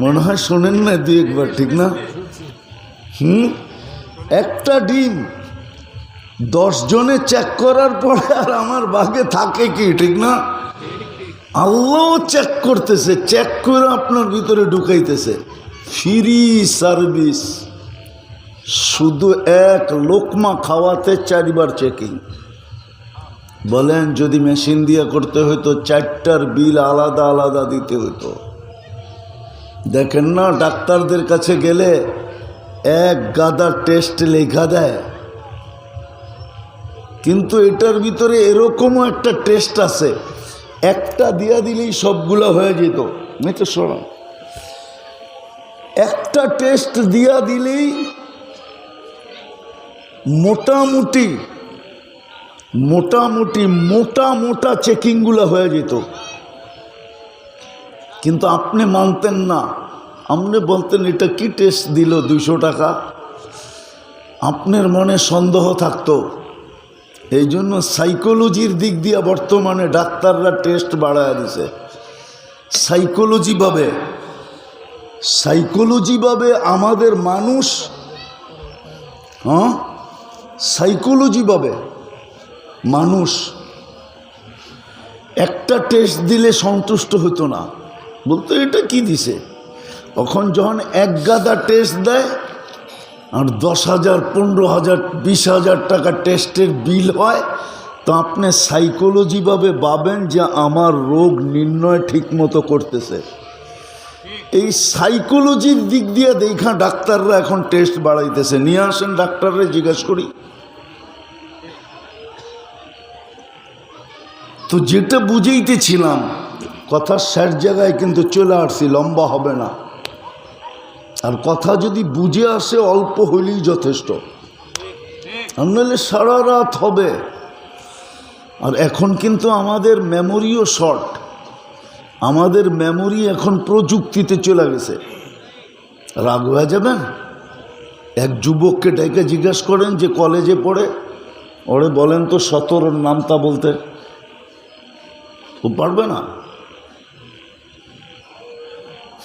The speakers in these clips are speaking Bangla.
মনে হয় শোনেন না, দুই একবার, ঠিক না? হুম? একটা ডিম দশ জনে চেক করার পরে আর আমার বাঘে থাকে কি, ঠিক না? আল্লাহ চেক করতেছে চেক করে আপনার ভিতরে ঢুকাইতেছে। ফ্রি সার্ভিস শুধু এক লোকমা খাওয়াতে চারবার চেকিং বলেন, যদি মেশিন দিয়ে করতে হতো চারটার বিল আলাদা আলাদা দিতে হতো দেখেন না, ডাক্তারদের কাছে গেলে এক গাদা টেস্ট লেখা দেয়। কিন্তু এটার ভিতরে এরকমও একটা টেস্ট আছে। একটা দিয়া দিলেই সবগুলো হয়ে যেত। মেয়েটা শোনো। একটা টেস্ট দিয়া দিলেই মোটামুটি মোটামুটি, মোটা মোটা চেকিংগুলো হয়ে যেত। কিন্তু আপনি মানতেন না। আপনি বলতেন, এটা কি টেস্ট দিল দুইশো টাকা? আপনার মনে সন্দেহ থাকতো। এই জন্য সাইকোলজির দিক দিয়ে বর্তমানে ডাক্তাররা টেস্ট বাড়ায় দিছে। সাইকোলজিভাবে সাইকোলজিভাবে আমাদের মানুষ হ্যাঁ? সাইকোলজিভাবে মানুষ। একটা টেস্ট দিলে সন্তুষ্ট হতো না। বলতো, এটা কি দিছে? তখন যখন এক গাদা টেস্ট দেয়, আর দশ হাজার, পনেরো হাজার, বিশ হাজার টাকা টেস্টের বিল হয়, তো আপনি সাইকোলজিভাবে ভাবেন যে আমার রোগ নির্ণয় ঠিকমতো করতেছে। এই সাইকোলজির দিক দিয়ে দেখা ডাক্তাররা এখন টেস্ট বাড়াইতেছে। নিয়ে আসেন ডাক্তাররা, জিজ্ঞেস করি। তো যেটা বুঝেইতেছিলাম কথা শেষ জায়গায় কিন্তু চলে আসছি, লম্বা হবে না। আর কথা যদি বুঝে আসে, অল্প হইলেই যথেষ্ট। আর নাহলে সারা রাত হবে। আর এখন কিন্তু আমাদের মেমোরিও শর্ট। আমাদের মেমোরি এখন প্রযুক্তিতে চলে গেছে। রাগ হয়ে যাবেন? এক যুবককে ডেকে জিজ্ঞেস করেন যে কলেজে পড়ে? ওরে বলেন তো সতেরোর নামটা বলতে। ও পারবে না?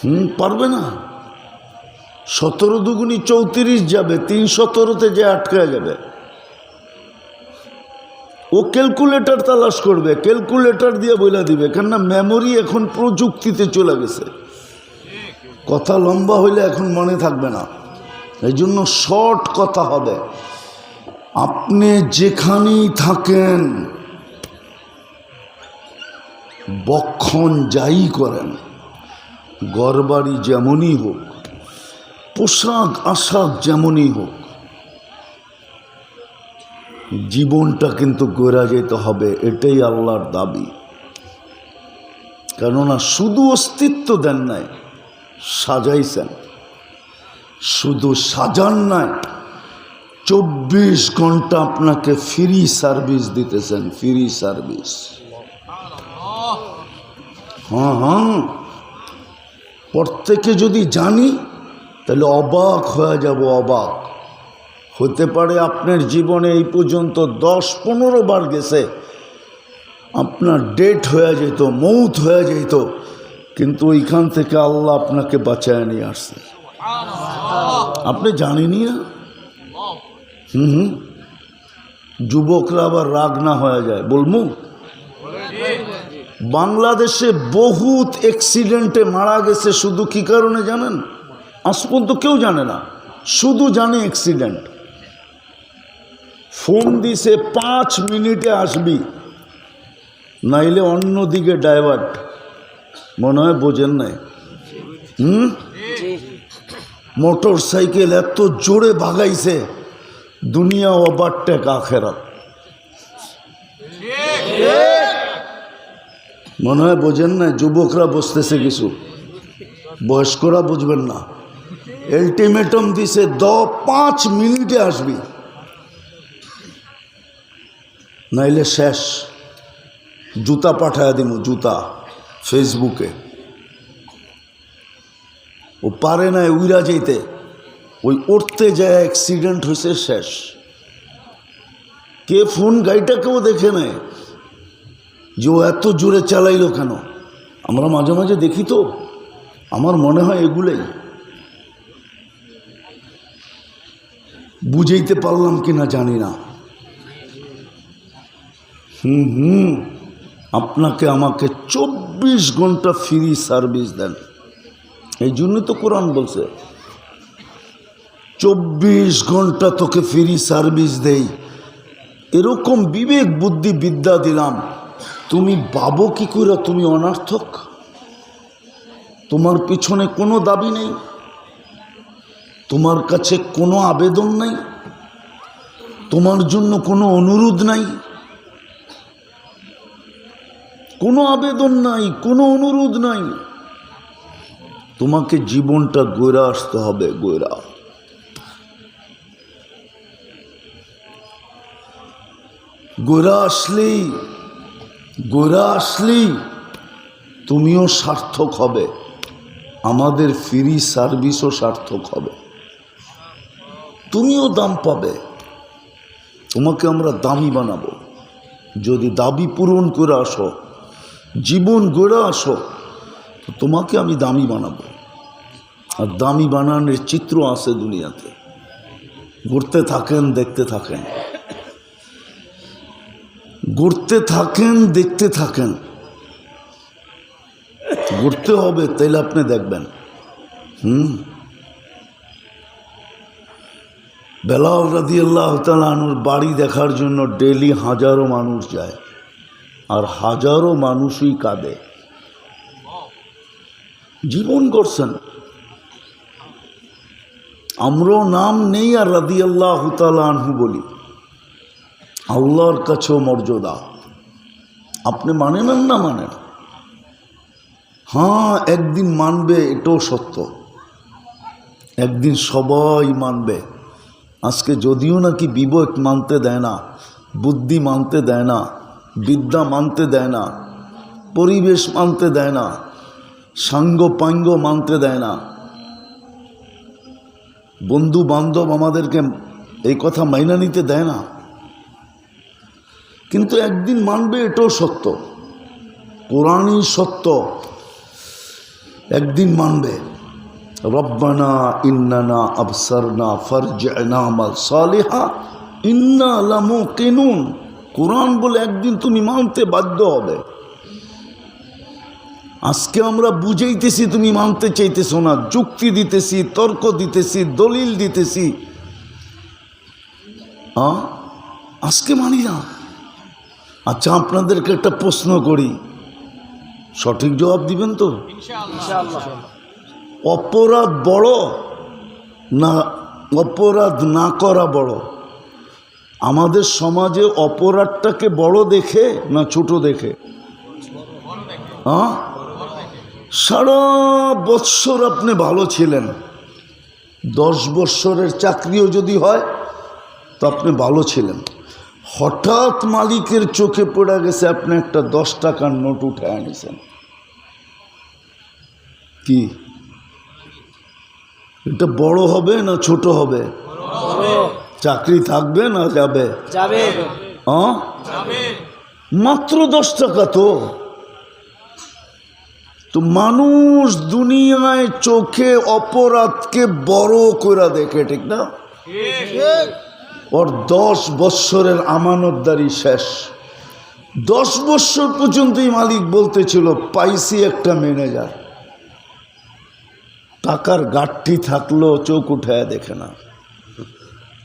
হুম, পারবে না। সতেরো দুগুনি চৌত্রিশ যাবে, তিন সতেরোতে যে আটকায় যাবে। ও ক্যালকুলেটার তালাশ করবে, ক্যালকুলেটার দিয়ে বলে দিবে, কেননা মেমোরি এখন প্রযুক্তিতে চলে গেছে। কথা লম্বা হইলে এখন মনে থাকবে না। এই জন্য শর্ট কথা হবে। আপনি যেখানেই থাকেন, বক্ষণ যাই করেন। গড়বাড়ি যেমনই হোক, পোশাক আশাক যেমনই হোক, জীবনটা কিন্তু গড়া যেতে হবে, এটাই আল্লাহর দাবি। কেননা শুধু অস্তিত্ব দেন নাই, সাজাইছেন। শুধু সাজান নাই, চব্বিশ ঘণ্টা আপনাকে ফ্রি সার্ভিস দিতেছেন, ফ্রি সার্ভিস। হ্যাঁ হ্যাঁ। প্রত্যেকে যদি জানি, তাহলে অবাক হয়ে যাব, অবাক। হতে পারে আপনার জীবনে এই পর্যন্ত দশ পনেরো বার গেছে, আপনার ডেট হয়ে যেত, মৌত হয়ে যেত, কিন্তু ওইখান থেকে আল্লাহ আপনাকে বাঁচায় নিয়ে আসছে। আপনি জানেনই না? হুম হুম। যুবকরা আবার রাগ না হয়ে যায়। বলব বাংলাদেশে বহুত অ্যাক্সিডেন্টে মারা গেছে, শুধু কি কারণে জানেন? আজ পর্যন্ত কেউ জানে না। শুধু জানে অ্যাক্সিডেন্ট ফোন দিছে, পাঁচ মিনিটে আসবি। নাইলে অন্যদিকে ডাইভার্ট মনে হয় বোঝেন নাই। হুম? মোটর সাইকেল এত জোরে ভাগাইছে, দুনিয়া ওভারটেক আখেরাত। মনে হয় বোঝেন না, যুবকরা বসতেছে কিছু। বয়স্করা বুঝবেন না। আলটিমেটাম দিছে, দ, পাঁচ মিনিটে আসবি। নাইলে শেষ। জুতা পাঠায় দিব জুতা, ফেসবুকে। ও পারে না উইরা যেতে ওই উঠতে যায় অ্যাক্সিডেন্ট হয়েছে শেষ। কে ফোন গাড়িটা কেউ দেখে নেয় যে ও এত জোরে চালাইলো কেন? আমরা মাঝে মাঝে দেখি তো, আমার মনে হয় এগুলোই। বুঝাইতে পারলাম কি না জানি না। হুম হুম, আপনাকে আমাকে চব্বিশ ঘণ্টা ফ্রি সার্ভিস দেন। এই জন্যই তো কোরআন বলছে, চব্বিশ ঘণ্টা তোকে ফ্রি সার্ভিস দেই। এরকম বিবেক বুদ্ধি বিদ্যা দিলাম। তুমি বাবো কি করে তুমি অনার্থক? তোমার পিছনে কোনো দাবি নেই। তোমার কাছে কোনো আবেদন নাই। তোমার জন্য কোনো অনুরোধ নাই। কোনো আবেদন নাই, কোনো অনুরোধ নাই। তোমাকে জীবনটা গড়ে আসতে হবে, গড়া। গোরা আসলেই গোরা আসলেই তুমিও সার্থক হবে। আমাদের ফ্রি সার্ভিসও সার্থক হবে। তুমিও দাম পাবে। তোমাকে আমরা দামি বানাবো। যদি দাবি পূরণ করে আসো, জীবন গড়ে আসো, তো তোমাকে আমি দামি বানাবো। আর দামি বানানোর চিত্র আছে দুনিয়াতে। ঘুরতে থাকেন, দেখতে থাকেন। ঘুরতে থাকেন, দেখতে থাকেন। ঘুরতে হবে, তাইলে আপনি দেখবেন। হুম? বেলাল রাদি আল্লাহ তালুর বাড়ি দেখার জন্য ডেলি হাজারো মানুষ যায়, আর হাজারো মানুষই কাঁদে। জীবন করছেন আমরাও নাম নেই আর রাদি আল্লাহ আনহু বলি। আল্লাহর কাছেও মর্যাদা। আপনি মানেন না মানেন? হ্যাঁ একদিন মানবে, এটাও সত্য। একদিন সবাই মানবে। আজকে যদিও নাকি বিবেক মানতে দেয় না, বুদ্ধি মানতে দেয় না, বিদ্যা মানতে দেয় না, পরিবেশ মানতে দেয় না, সাঙ্গ পাঙ্গ মানতে দেয় না। বন্ধু বান্ধব আমাদেরকে এই কথা মাইনা নিতে দেয় না। কিন্তু একদিন মানবে এটাও সত্য। কোরআনই সত্য। একদিন মানবে, রব্বানা ইন্নানা আবসারনা ফারজানা আমাল সালিহা, ইন্না লামু কেনুন কোরআন বলে একদিন তুমি মানতে বাধ্য হবে। আজকে আমরা বুঝাইতেছি, তুমি মানতে চাইতেছো না। যুক্তি দিতেছি, তর্ক দিতেছি, দলিল দিতেছি। আজকে মানি না। আচ্ছা আপনাদেরকে একটা প্রশ্ন করি। সঠিক জবাব দিবেন তো? অপরাধ বড় না অপরাধ না করা বড়? আমাদের সমাজে অপরাধটাকে বড় দেখে না ছোট দেখে? হ্যাঁ সারা বৎসর আপনি ভালো ছিলেন। দশ বৎসরের চাকরিও যদি হয় তো আপনি ভালো ছিলেন। হঠাৎ মালিকের চোখে পড়ে গেছে আপনি একটা দশ টাকার নোট উঠে আনিছেন। কি? এটা বড় হবে না ছোট হবে? চাকরি থাকবে না যাবে? যাবে। হ্যাঁ মাত্র দশ টাকা তো। তো মানুষ দুনিয়ায় চোখে অপরাধকে বড় করে দেখে ঠিক না? ওর দশ বৎসরের আমানতদারি শেষ। দশ বৎসর পর্যন্তই মালিক বলতেছিল পাইছি একটা ম্যানেজার। টাকার গাঠটি থাকলেও চোখ উঠায় দেখে না।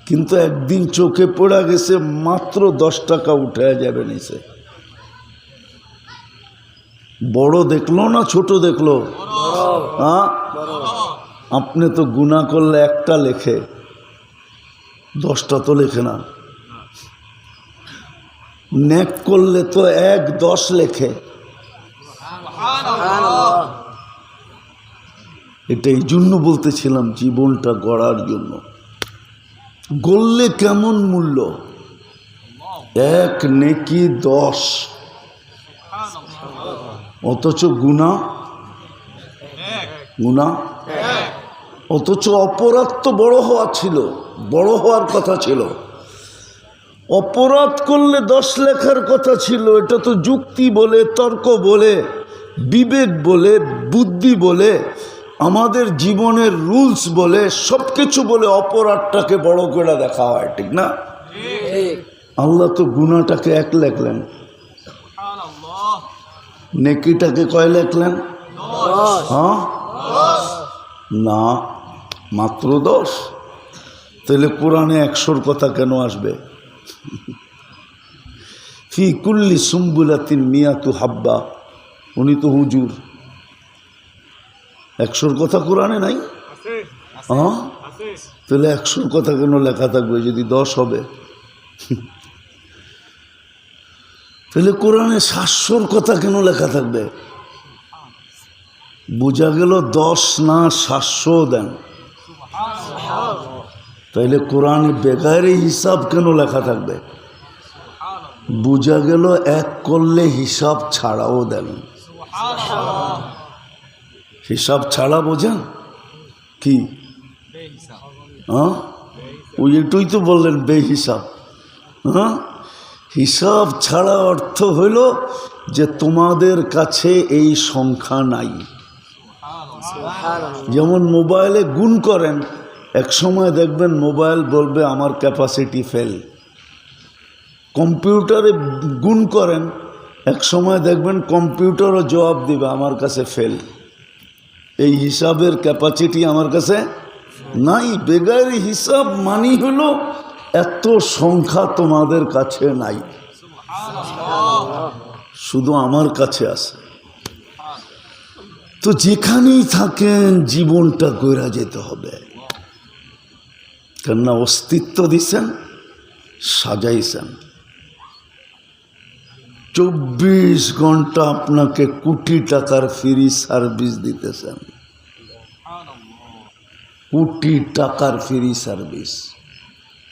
কিন্তু একদিন চোখে পড়া গেছে মাত্র দশ টাকা উঠায় যাবে নিচে। বড় দেখল না ছোট দেখল? হ্যাঁ? আপনি তো গুণা করলে একটা লেখে। দশটা তো লেখে না। নেক করলে তো এক দশ লেখে। এটা এই জন্য বলতেছিলাম জীবনটা গড়ার জন্য। গড়লে কেমন মূল্য? এক নেকি দশ। অথচ গুণা? গুণা? অথচ অপরাধ তো বড় হওয়া ছিল বড় হওয়ার কথা ছিল। অপরাধ করলে দশ লেখার কথা ছিল এটা তো যুক্তি বলে তর্ক বলে বিবেক বলে বুদ্ধি বলে আমাদের জীবনের রুলস বলে সব কিছু বলে অপরাধটাকে বড় করে দেখা হয় ঠিক না? আল্লাহ তো গুণাটাকে এক লেখলেন। নেকিটাকে কয় লেখলেন? হ্যাঁ? না মাত্র দশ? তাহলে কোরআনে একশোর কথা কেন আসবে? ফি কুল্লি সুম্বুলাতিন মিয়াতু হাব্বা। উনি তো হুজুর। একশোর কথা কোরআনে নাই? হ্যাঁ? তাহলে একশোর কথা কেন লেখা থাকবে যদি দশ হবে? তাহলে কোরআনে সাতশোর কথা কেন লেখা থাকবে? বোঝা গেল দশ না সাতশো দেন। তাইলে কোরআন বেকারে হিসাব কেন লেখা থাকবে? বোঝা গেল এক করলে হিসাব ছাড়াও দেন। হিসাব ছাড়া বোঝেন? কি? হ্যাঁ? ওই এটুই তো বললেন, বেহিসাব। হ্যাঁ? হিসাব ছাড়া অর্থ হইল যে তোমাদের কাছে এই সংখ্যা নাই। যেমন মোবাইলে গুণ করেন এক সময় দেখবেন মোবাইল বলবে, আমার ক্যাপাসিটি ফেল কম্পিউটারে গুণ করেন, এক সময় দেখবেন কম্পিউটারও জবাব দিবে, আমার কাছে ফেল এই হিসাবের ক্যাপাসিটি আমার কাছে নাই। বেগার হিসাব মানি হলো, এত সংখ্যা তোমাদের কাছে নাই। শুধু আমার কাছে আছে। তো যেখানেই থাকেন, জীবনটা গড়া যেতে হবে। কেননা অস্তিত্ব দিছেন, সাজাইছেন। চব্বিশ ঘণ্টা আপনাকে কোটি টাকার ফ্রি সার্ভিস দিতেছেন। কোটি টাকার ফ্রি সার্ভিস।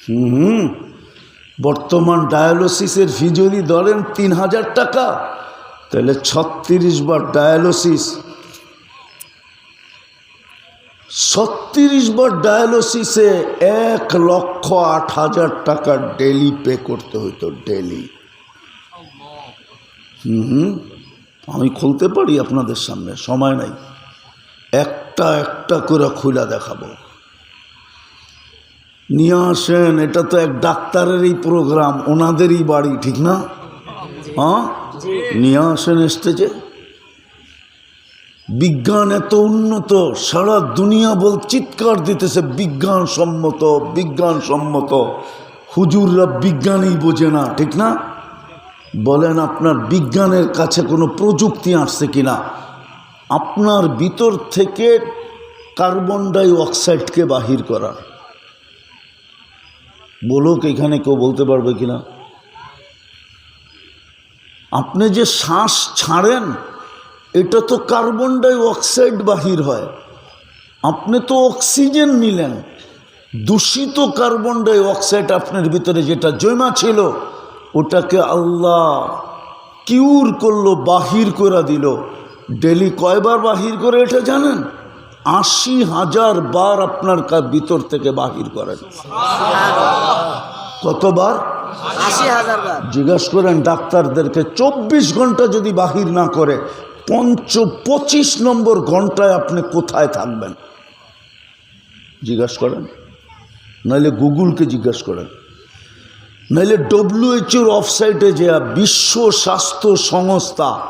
হুম বর্তমান ডায়ালিসিসের ফি যদি ধরেন তিন হাজার টাকা, তাহলে ছত্রিশ বার ডায়ালিসিস ছত্রিশ বার ডায়ালিসিসে এক লক্ষ আট হাজার টাকা ডেলি পে করতে হইতো ডেলি হুম আমি খুলতে পারি আপনাদের সামনে সময় নাই। একটা একটা করে খুলে দেখাবো। নিয়ে আসেন এটা তো এক ডাক্তারেরই প্রোগ্রাম ওনাদেরই বাড়ি ঠিক না? হ্যাঁ? নিয়ে আসেন স্টেজে বিজ্ঞান এত উন্নত, সারা দুনিয়া বল চিৎকার দিতেছে বিজ্ঞান সম্মত বিজ্ঞান সম্মত হুজুররা বিজ্ঞানই বোঝে না, ঠিক না? বলেন, আপনার বিজ্ঞানের কাছে কোনো প্রযুক্তি আসছে কি না? আপনার ভিতর থেকে কার্বন ডাই অক্সাইডকে বাহির করার। বলুক, এখানে কেউ বলতে পারবে কিনা আপনি যে শ্বাস ছাড়েন এটা তো কার্বন ডাই অক্সাইড বাহির হয়। আপনি তো অক্সিজেন নিলেন। দূষিত কার্বন ডাই অক্সাইড আপনার ভিতরে যেটা জমা ছিল ওটাকে আল্লাহ কিউর করল বাহির করে দিল। ডেলি কয়বার বাহির করে এটা জানেন? আশি হাজার বার আপনার ভিতর থেকে বাহির করেন। কতবার? জিজ্ঞাসা করেন ডাক্তারদেরকে চব্বিশ ঘণ্টা যদি বাহির না করে পঞ্চ পঁচিশ নম্বর ঘন্টায় আপনি কোথায় থাকবেন? জিজ্ঞাসা করেন। নাহলে গুগলকে জিজ্ঞাসা করেন। নাহলে ডব্লিউএইচওর ওয়েবসাইটে যে বিশ্ব স্বাস্থ্য সংস্থা,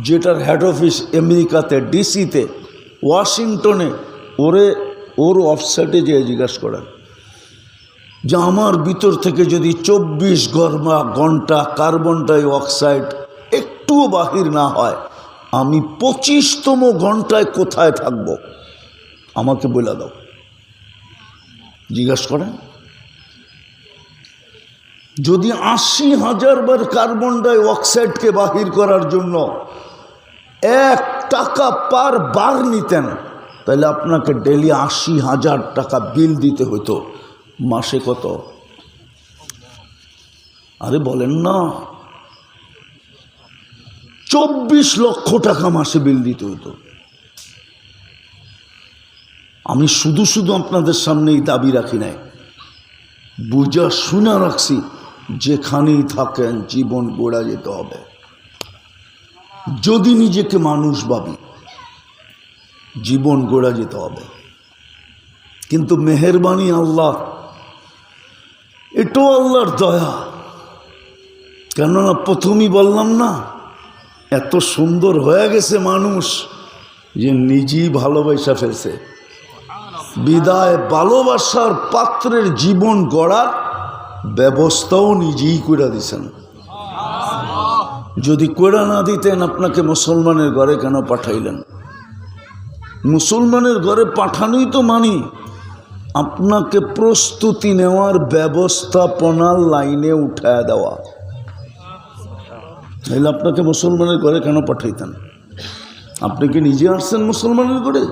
যেটার হেড অফিস আমেরিকাতে ডিসিতে ওয়াশিংটনে, ওরে, ওর ওয়েবসাইটে যেয়ে জিজ্ঞাসা করেন। যে আমার ভিতর থেকে যদি চব্বিশ গরমা ঘণ্টা কার্বন ডাই অক্সাইড একটুও বাহির না হয় আমি পঁচিশতম ঘন্টায় কোথায় থাকব? আমাকে বলে দাও। জিজ্ঞাসা করেন। যদি আশি হাজার বার কার্বন ডাই অক্সাইডকে বাহির করার জন্য এক টাকা পার বার নিতেন, তাহলে আপনাকে ডেলি আশি হাজার টাকা বিল দিতে হতো মাসে কত? আরে বলেন না। চব্বিশ লক্ষ টাকা মাসে বিল দিতে হতো। আমি শুধু শুধু আপনাদের সামনে এই দাবি রাখি নাই। বুঝা শুনা রাখছি, যেখানেই থাকেন জীবন গড়া যেতে হবে। যদি নিজেকে মানুষ ভাবি, জীবন গোড়া যেতে হবে। কিন্তু মেহরবানি আল্লাহ, এটাও আল্লাহর দয়া। কেননা প্রথমেই বললাম না এত সুন্দর হয়ে গেছে মানুষ যে নিজেই ভালোবাসা ফেলছে। বিদায় ভালোবাসার পাত্রের জীবন গড়ার ব্যবস্থাও নিজেই করে দিছেন। যদি করে না দিতেন আপনাকে মুসলমানের ঘরে কেন পাঠাইলেন? মুসলমানের ঘরে পাঠানোই তো মানি। আপনাকে প্রস্তুতি নেওয়ার ব্যবস্থাপনার লাইনে উঠায় দেওয়া। তাহলে আপনাকে মুসলমানের ঘরে কেন পাঠাইতেন? আপনি কি নিজে আসছেন মুসলমানের ঘরে?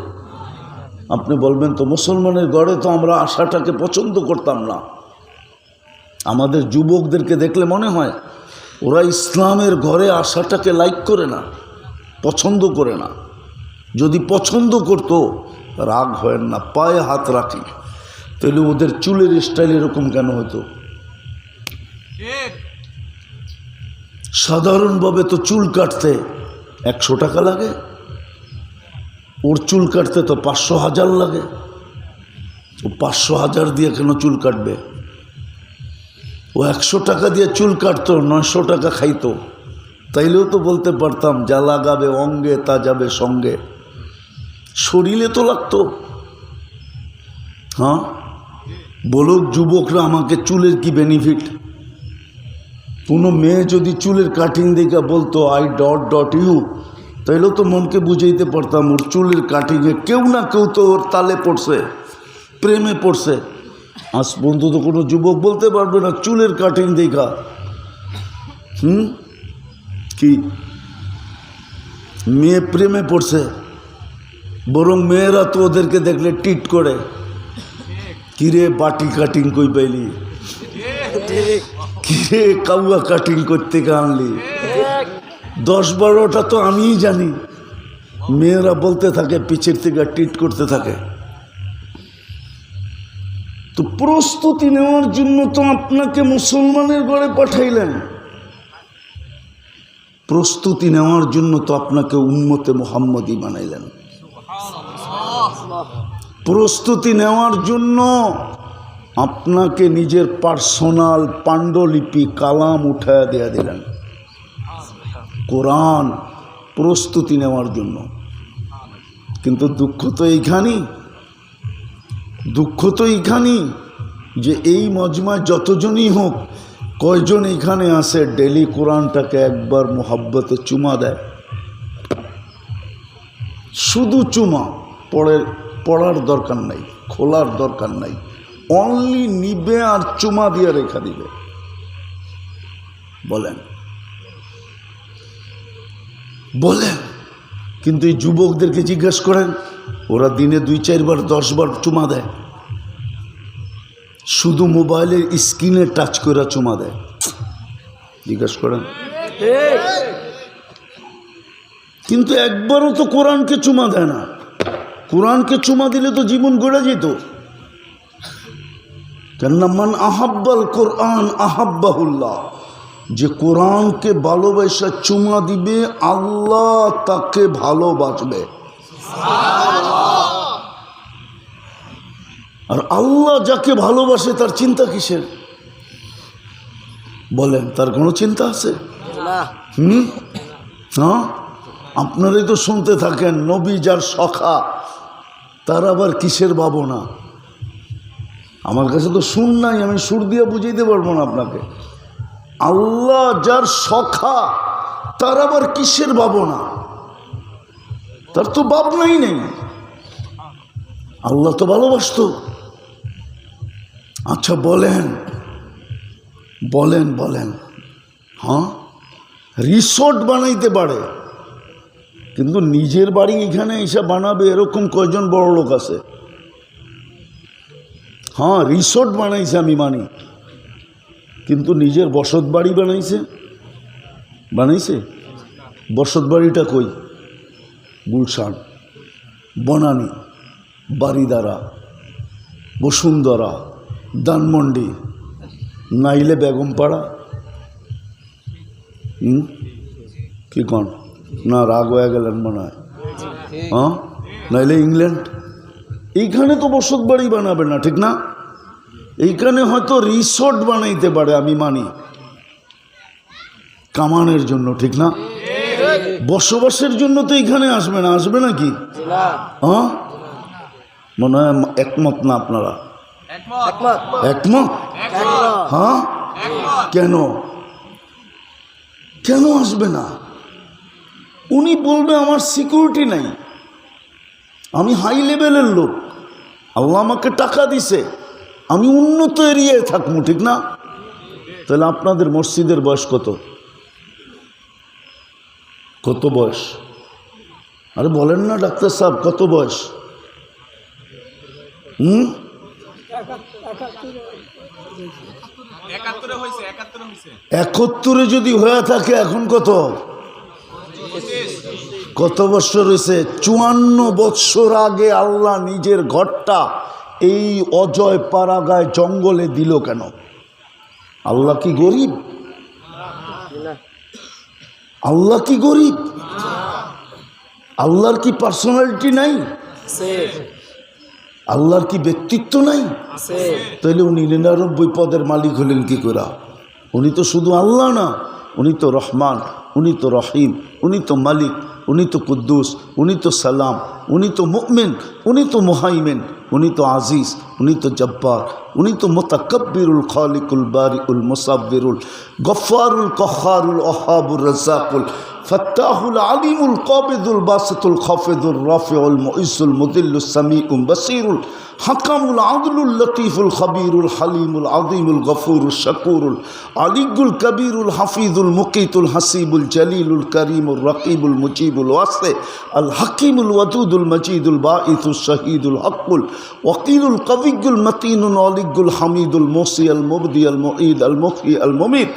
আপনি বলবেন, তো মুসলমানের ঘরে তো আমরা আশাটাকে পছন্দ করতাম না। আমাদের যুবকদেরকে দেখলে মনে হয়, ওরা ইসলামের ঘরে আসাটাকে লাইক করে না, পছন্দ করে না। যদি পছন্দ করতো, রাগ হয় না, পায়ে হাত রাখি। তাহলে ওদের চুলের স্টাইল এরকম কেন হতো? সাধারণভাবে তো চুল কাটতে একশো টাকা লাগে। ওর চুল কাটতে তো পাঁচশো হাজার লাগে। ও পাঁচশো হাজার দিয়ে কেন চুল কাটবে? ও একশো টাকা দিয়ে চুল কাটতো, নয়শো টাকা খাইতো। তাইলেও তো বলতে পারতাম, যা লাগাবে অঙ্গে, তা যাবে সঙ্গে। শরীরে তো লাগতো। হ্যাঁ? বলুক যুবকরা আমাকে চুলের কি বেনিফিট কোনো মেয়ে যদি চুলের কাটিং দেখে বলতো আই ডট ডট ইউ তাইলেও তো মনকে বুঝাইতে পারতাম, ওর চুলের কাটিংয়ে কেউ না কেউ তো ওর তালে পড়ছে, প্রেমে পড়ছে। আজ পর্যন্ত তো কোনো যুবক বলতে পারবে না, চুলের কাটিং দেখা। হুম? কি? মেয়ে প্রেমে পড়ছে, বরং মেয়েরা তো ওদেরকে দেখলে টিট করে। কিরে বাটি কাটিং কই পাইলি? কিরে কাউয়া কাটিং করতে আনলি দশ বারোটা তো আমিই জানি। মেয়েরা বলতে থাকে পিছের থেকে টিট করতে থাকে। তো প্রস্তুতি নেওয়ার জন্য তো আপনাকে মুসলমানের গড়ে পাঠাইলেন। প্রস্তুতি নেওয়ার জন্য তো আপনাকে উন্মতে মোহাম্মদই বানাইলেন। প্রস্তুতি নেওয়ার জন্য আপনাকে নিজের পার্সোনাল পাণ্ডুলিপি কালাম উঠায় দেয়া দিলেন। কোরআন প্রস্তুতি নেওয়ার জন্য। কিন্তু দুঃখ তো এইখানেই দুঃখ তো এইখানেই যে এই মজমায় যতজনই হোক, কয়জন এখানে আসে ডেলি কোরআনটাকে একবার মোহাব্বতে চুমা দেয়। শুধু চুমা, পড়ে পড়ার দরকার নাই, খোলার দরকার নাই। অনলি নিবে আর চুমা দিয়ে রেখা দিবে। বলেন। বলেন। কিন্তু এই যুবকদেরকে জিজ্ঞেস করেন, ওরা দিনে দুই, চারবার, দশবার চুমা দেয়। শুধু মোবাইলের স্ক্রিনে টাচ করে চুমা দেয়। জিজ্ঞেস করেন। কিন্তু একবারও তো কোরআনকে চুমা দেয় না। কোরআনকে চুমা দিলে তো জীবন গড়ে যেত। কেননা মান আহাব্বাল কোরআন আহাব্বাহুল্লাহ। যে কোরআনকে ভালোবাসা চুমা দিবে আল্লাহ তাকে ভালোবাসবে। আর আল্লাহ যাকে ভালোবাসে তার চিন্তা কিসের? বলেন তার কোনো চিন্তা আছে? হুম? হ্যাঁ? আপনারাই তো শুনতে থাকেন নবী যার সখা তার আবার কিসের ভাবনা? আমার কাছে তো সুর নাই, আমি সুর দিয়ে বুঝাইতে পারব না আপনাকে। আল্লাহ যার সখা, তার আবার কিসের ভাবনা? তার তো ভাবনাই নেই আল্লাহ তো ভালোবাসত। আচ্ছা বলেন বলেন বলেন। হ্যাঁ? রিসোর্ট বানাইতে পারে, কিন্তু নিজের বাড়ি এখানে এসে বানাবে এরকম কয়জন বড় লোক আছে? হ্যাঁ রিসোর্ট বানাইছে আমি মানি। কিন্তু নিজের বসত বাড়ি বানাইছে। বানাইছে? বসত বাড়িটা কই? গুলশান। বনানী বারিদারা বসুন্ধরা দানমন্ডি নাইলে বেগমপাড়া। কি কন? না, রাগ হয়ে গেলেন মনে হয়। হ্যাঁ? নাইলে ইংল্যান্ড। এইখানে তো বসত বাড়ি বানাবে না, ঠিক না? এইখানে হয়তো রিসর্ট বানাইতে পারে, আমি মানি। কামানের জন্য, ঠিক না? বসবাসের জন্য তো এখানে আসবে না, আসবে নাকি? হ্যাঁ? মনে হয় একমত না আপনারা? একমত? হ্যাঁ? কেন? কেন আসবে না? উনি বলবে আমার সিকিউরিটি নাই। আমি হাই লেভেলের লোক। আল্লাহ আমাকে টাকা দিছে। আমি উন্নত এরিয়ায় থাকব ঠিক না? তাহলে আপনাদের মসজিদের বয়স কত? কত বয়স? আরে বলেন না ডাক্তার সাহেব কত বয়স? হুম? একাত্তরে যদি হয়ে থাকে এখন কত? কত বছর হয়েছে? চুয়ান্ন বৎসর আগে আল্লাহ নিজের ঘরটা এই অজয় পাড়াগায় জঙ্গলে দিল কেন? আল্লাহ কি গরিব? আল্লাহ কি গরিব? আল্লাহর কি পার্সোনালিটি নাই? আল্লাহর কি ব্যক্তিত্ব নাই? তাহলে উনি নিরানব্বই পদের মালিক হলেন কি করে উনি তো শুধু আল্লাহ না, উনি তো রহমান, উনি তো রহিম, উনি তো মালিক। উনি তো কুদ্দুস, উনি তো সালাম, উনি তো মুমিন, উনি তো মুহাইমেন, উনি তো আজিজ, উনি তো জব্বার, উনি তো মোতাকব্বিরুল খালিকুল বারিউল মুসাব্বিরুল গফারুল কহারুল অহাবুর রাজাকুল ফত্তাহুল আলিমুল কবিদুল বাসিতুল খফিদুল রাফিউল মুইসুল মুদিল্লুস সামিউম বাসিরুল হাকামুল আদলুল লতিফুল খবিরুল হালিমুল আদিমুল গফুরুল শাকুরুল আলিগুল কবিরুল হাফিজুল মুকিতুল হাসিবুল জলিলুল করিমুল রকিবুল মুজিবুল ওয়াসে আল হাকিমুল ওয়াদুদুল মজিদুল বাঈতুল শহীদুল হকুল ওয়াকিলুল কবিগুল মতিনুল অলিগুল হামিদুল মোসি আল মুবদি আল মুঈদ আল মুখি আল মুমিত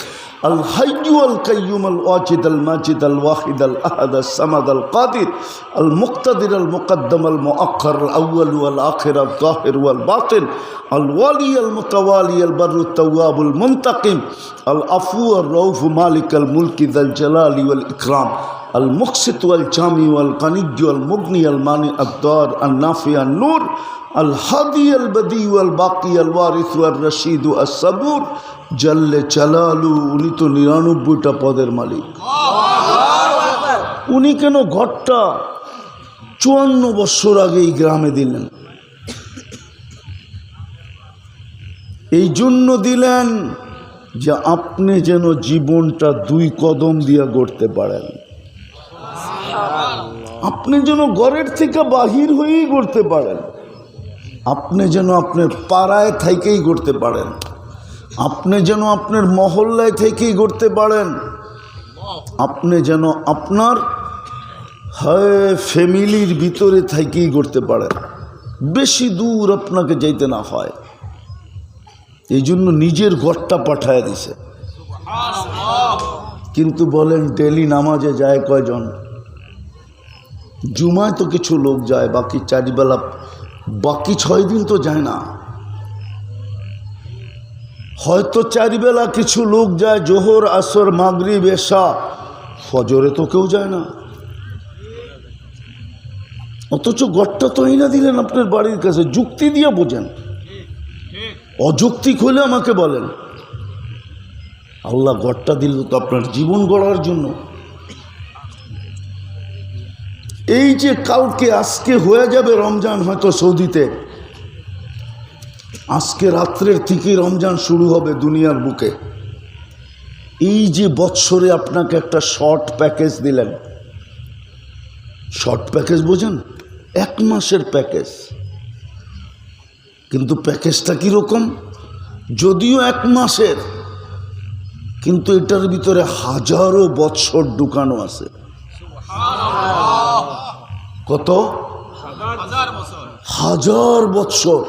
الحي القيوم الواجد الماجد الواحد الأحد الصمد القادر المقتدر المقدم المؤخر الأول والآخر الظاهر والباطن الوالي المتوالي البر التواب المنتقم العفو الرؤوف مالك الملك ذا الجلال والإكرام المقسط والجامع والغني والمغني المانع الدار النافع النور الهادي البديع والباقي الوارث والرشيد الصبور জাল্লে চালালু উনি তো নিরানব্বইটা পদের মালিক উনি কেন ঘরটা চুয়ান্ন বৎসর আগে এই গ্রামে দিলেন এই জন্য দিলেন যে আপনি যেন জীবনটা দুই কদম দিয়া গড়তে পারেন আপনি যেন ঘরের থেকে বাহির হয়েই গড়তে পারেন আপনি যেন আপনার পাড়ায় থেকেই গড়তে পারেন। আপনি যেন আপনার মহল্লায় থেকেই গড়তে পারেন। আপনি যেন আপনার, হয়, ফ্যামিলির ভিতরে থেকেই গড়তে পারেন। বেশি দূর আপনাকে যাইতে না হয়। এই জন্য নিজের ঘরটা পাঠায় দিছে। কিন্তু বলেন ডেলি নামাজে যায় কয়জন? জুমায় তো কিছু লোক যায়, বাকি চারিবেলা বাকি ছয় দিন তো যায় না। হয়তো চারিবেলা কিছু লোক যায়, জোহর, আসর মাগরি এশা। ফজরে তো কেউ যায় না। অথচ গড়টা তো না দিলেন আপনার বাড়ির কাছে, যুক্তি দিয়ে বোঝেন। অযৌক্তিক হলে আমাকে বলেন। আল্লাহ গড়টা দিল তো আপনার জীবন গড়ার জন্য। এই যে কালকে আজকে হয়ে যাবে রমজান, হয়তো সৌদিতে। আজকে রাত্রের থেকেই রমজান শুরু হবে দুনিয়ার বুকে। এই যে বৎসরে আপনাকে একটা শর্ট প্যাকেজ দিলেন। শর্ট প্যাকেজ বোঝেন? এক মাসের প্যাকেজ কিন্তু প্যাকেজটা কীরকম? যদিও এক মাসের, কিন্তু এটার ভিতরে হাজারো বৎসর ঢুকানো আছে। কত? হাজার বছর। হাজার বৎসর।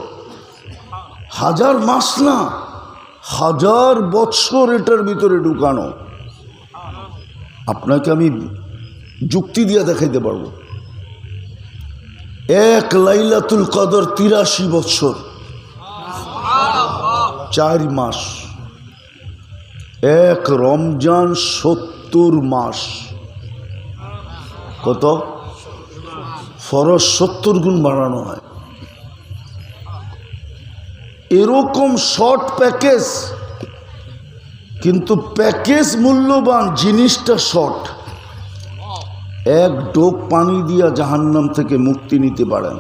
হাজার মাস না হাজার বৎসর এটার ভিতরে ঢুকানো। আপনাকে আমি যুক্তি দিয়ে দেখাইতে পারব। এক লাইলাতুল কদর তিরাশি বৎসর। চার মাস। এক রমজান সত্তর মাস। কত? ফরজ সত্তর গুণ বাড়ানো হয়। এরকম শর্ট প্যাকেজ কিন্তু প্যাকেজ মূল্যবান জিনিসটা শর্ট এক ডোক পানি দিয়া জাহান্নাম থেকে মুক্তি নিতে পারেন।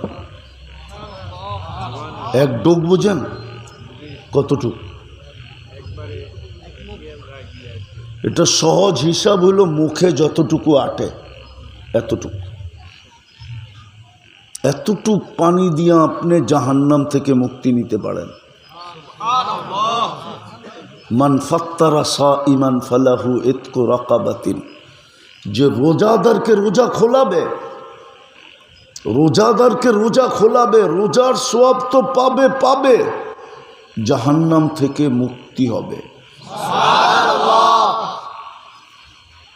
এক ডোক বোঝেন? কতটুকু? এটা সহজ হিসাব হলো মুখে যতটুকু আটে, এতটুকু। এতটুক পানি দিয়ে আপনি জাহান্নাম থেকে মুক্তি নিতে পারেন। মান ফাত্তারা সা ইমান ফালাহু এতকো রাকাবাতিন। যে রোজাদারকে রোজা খোলাবে, রোজাদারকে রোজা খোলাবে, রোজার সব তো পাবে পাবে, জাহান্নাম থেকে মুক্তি হবে।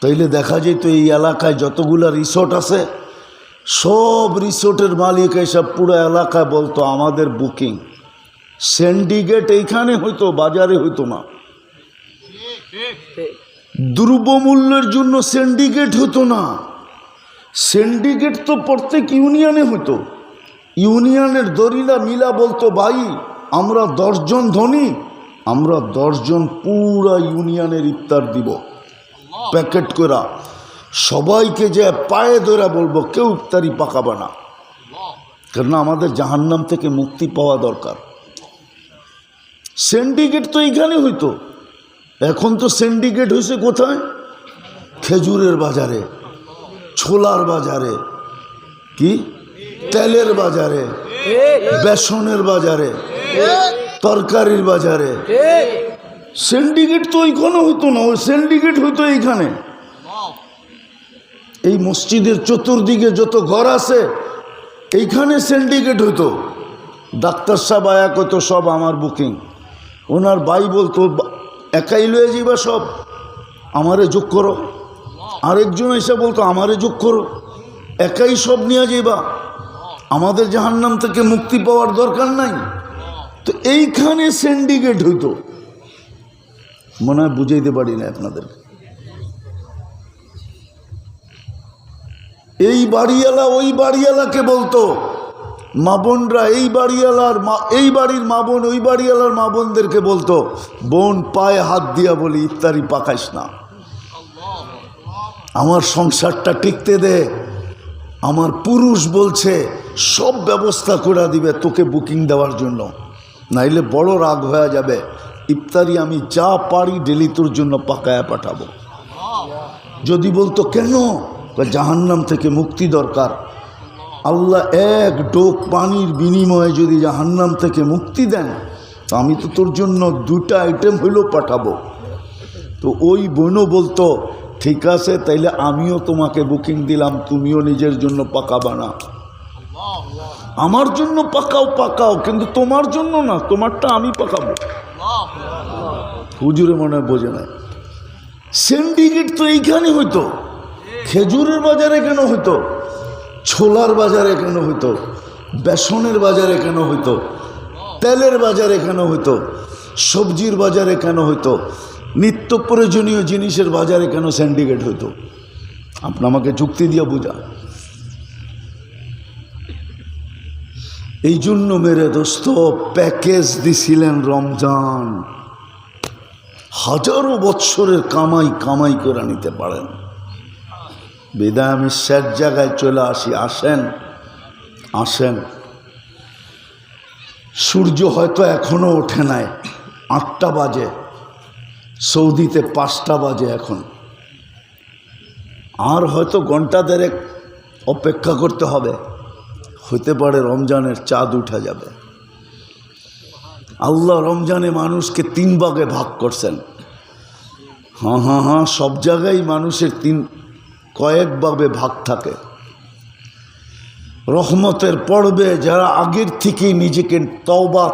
তাইলে দেখা যেত এই এলাকায় যতগুলা রিসোর্ট আছে সব রিসোর্টের মালিক এসব পুরো এলাকায় বলতো, আমাদের বুকিং। সিন্ডিকেট এইখানে হইতো, বাজারে হইতো না। দ্রব্যমূল্যের জন্য সিন্ডিকেট হতো না। সিন্ডিকেট তো প্রত্যেক ইউনিয়নে হতো ইউনিয়নের দরিলা মিলা বলতো, ভাই, আমরা দশজন ধনী, আমরা দশজন পুরা ইউনিয়নের ইফতার দিব। প্যাকেট করা সবাইকে যে পায়ে ধরে বলব, কেউ ইফতারি পাকাবে না। কেননা আমাদের জাহান্নাম থেকে মুক্তি পাওয়া দরকার। সিন্ডিকেট তো এইখানে হইতো। এখন তো সিন্ডিকেট হয়েছে কোথায়? খেজুরের বাজারে, ছোলার বাজারে, কি? তেলের বাজারে, বেসনের বাজারে, তরকারির বাজারে। সিন্ডিকেট তো ওইখানে হইতো না, ওই সিন্ডিকেট হইতো এইখানে। এই মসজিদের চতুর্দিকে যত ঘর আছে, এইখানে সিন্ডিকেট হইতো। ডাক্তার সাহেব আয়া কত সব আমার বুকিং ওনার ভাই বলতো, একাই লয়ে যাইবা সব, আমারে যোগ করো। আরেকজন এসে বলতো, আমারে যোগ করো, একাই সব নিয়ে যাইবা। আমাদের জাহান্নাম থেকে মুক্তি পাওয়ার দরকার নাই। তো এইখানে সিন্ডিকেট হইতো। মনে হয় বুঝাইতে পারি না আপনাদের এই বাড়িওয়ালা ওই বাড়িওয়ালাকে বলতো, মা বোনরা, এই বাড়িওয়ালার মা, এই বাড়ির মা বোন, ওই বাড়িওয়ালার মা বোনদেরকে বলতো, বোন, পায়ে হাত দিয়া বলি, ইফতারি পাকাইস না। আমার সংসারটা টিকতে দে। আমার পুরুষ বলছে, সব ব্যবস্থা করে দিবে তোকে বুকিং দেওয়ার জন্য। নাইলে বড় রাগ হয়ে যাবে। ইফতারি আমি যা পারি ডেলি তোর জন্য পাকায়া পাঠাবো। যদি বলতো, কেন? জাহান্নাম থেকে মুক্তি দরকার। আল্লাহ এক ডোক পানির বিনিময়ে যদি জাহান্নাম থেকে মুক্তি দেন, তো আমি তো তোর জন্য দুটা আইটেম হইলেও পাঠাবো। তো ওই বোনও বলতো, ঠিক আছে, তাইলে আমিও তোমাকে বুকিং দিলাম, তুমিও নিজের জন্য পাকাবা না। আমার জন্য পাকাও পাকাও, কিন্তু তোমার জন্য না, তোমারটা আমি পাকাবো। হুজুরে মনে হয় বোঝে নাই। সিন্ডিকেট তো এইখানে হইতো। খেজুরের বাজারে কেন হইতো? ছোলার বাজারে কেন হইতো? বেসনের বাজারে কেন হইতো? তেলের বাজারে কেন হইতো? সবজির বাজারে কেন হইতো? নিত্য প্রয়োজনীয় জিনিসের বাজারে কেন স্যান্ডিকেট হইতো? আপনি আমাকে যুক্তি দিয়ে বোঝা এই জন্য মেরে দোস্ত, প্যাকেজ দিছিলেন রমজান। হাজারো বৎসরের কামাই কামাই করে নিতে পারেন। বিদায় আমি শেষ জায়গায় চলে আসি, আসেন আসেন। সূর্য হয়তো এখনও ওঠে নাই, আটটা বাজে, সৌদিতে পাঁচটা বাজে এখন। আর হয়তো ঘণ্টা দেড়েক অপেক্ষা করতে হবে হতে পারে রমজানের চাঁদ উঠা যাবে। আল্লাহ রমজানে মানুষকে তিন ভাগে ভাগ করছেন। হ্যাঁ হ্যাঁ হ্যাঁ সব জায়গায় মানুষের তিন কয়েকভাবে ভাগ থাকে। রহমতের পর্বে যারা আগের থেকেই নিজেকে তওবা